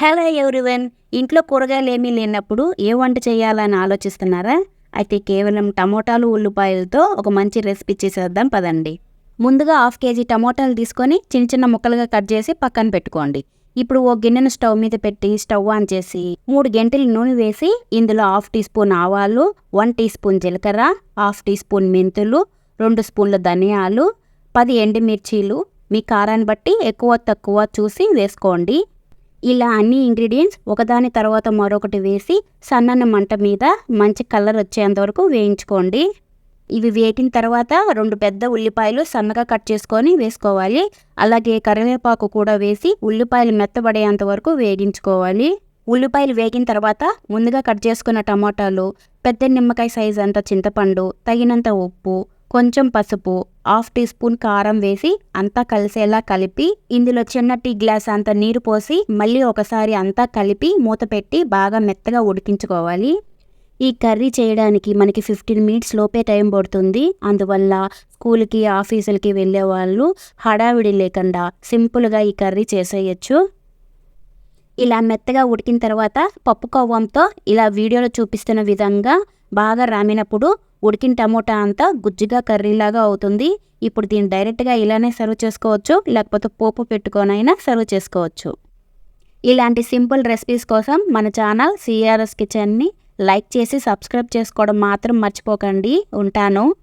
Hello everyone ఇంట్లో కూరగాయలు ఏమీ లేనప్పుడు ఏ వంట చేయాలని ఆలోచిస్తున్నారా? అయితే కేవలం టమోటాలు ఉల్లిపాయలతో ఒక మంచి రెసిపీ చేసేద్దాం పదండి. ముందుగా హాఫ్ కేజీ టమోటాలు తీసుకొని చిన్న చిన్న ముక్కలుగా కట్ చేసి పక్కన పెట్టుకోండి. ఇప్పుడు ఓ గిన్నెను స్టవ్ మీద పెట్టి స్టవ్ ఆన్ చేసి మూడు గంటల నూనె వేసి ఇందులో హాఫ్ టీ స్పూన్ ఆవాలు వన్ టీ స్పూన్ జీలకర్ర హాఫ్ టీ స్పూన్ మెంతులు రెండు స్పూన్ల ధనియాలు పది ఎండుమిర్చీలు. మీ కారాన్ని బట్టి ఎక్కువ తక్కువ చూసి వేసుకోండి. ఇలా అన్ని ఇంగ్రీడియంట్స్ ఒకదాని తర్వాత మరొకటి వేసి సన్నన్న మంట మీద మంచి కలర్ వచ్చేంత వరకు వేయించుకోండి. ఇవి వేటిన తర్వాత రెండు పెద్ద ఉల్లిపాయలు సన్నగా కట్ చేసుకొని వేసుకోవాలి. అలాగే కరివేపాకు కూడా వేసి ఉల్లిపాయలు మెత్తబడేంత వరకు వేగించుకోవాలి. ఉల్లిపాయలు వేగిన తర్వాత ముందుగా కట్ చేసుకున్న టమాటాలు పెద్ద నిమ్మకాయ సైజ్ అంత చింతపండు తగినంత ఉప్పు కొంచెం పసుపు హాఫ్ టీ స్పూన్ కారం వేసి అంతా కలిసేలా కలిపి ఇందులో చిన్న టీ గ్లాస్ అంత నీరు పోసి మళ్ళీ ఒకసారి అంతా కలిపి మూత పెట్టి బాగా మెత్తగా ఉడికించుకోవాలి. ఈ కర్రీ చేయడానికి మనకి ఫిఫ్టీన్ మినిట్స్ లోపే టైం పడుతుంది. అందువల్ల స్కూల్కి ఆఫీసులకి వెళ్ళే వాళ్ళు హడావిడి లేకుండా సింపుల్గా ఈ కర్రీ చేసేయచ్చు. ఇలా మెత్తగా ఉడికిన తర్వాత పప్పు కొవ్వంతో ఇలా వీడియోలో చూపిస్తున్న విధంగా బాగా రామినప్పుడు ఉడికిన టమోటా అంతా గుజ్జుగా కర్రీలాగా అవుతుంది. ఇప్పుడు దీన్ని డైరెక్ట్గా ఇలానే సర్వ్ చేసుకోవచ్చు లేకపోతే పోపు పెట్టుకొనైనా సర్వ్ చేసుకోవచ్చు. ఇలాంటి సింపుల్ రెసిపీస్ కోసం మన ఛానల్ సిఆర్ఎస్ కిచెన్ని లైక్ చేసి సబ్స్క్రైబ్ చేసుకోవడం మాత్రం మర్చిపోకండి. ఉంటాను.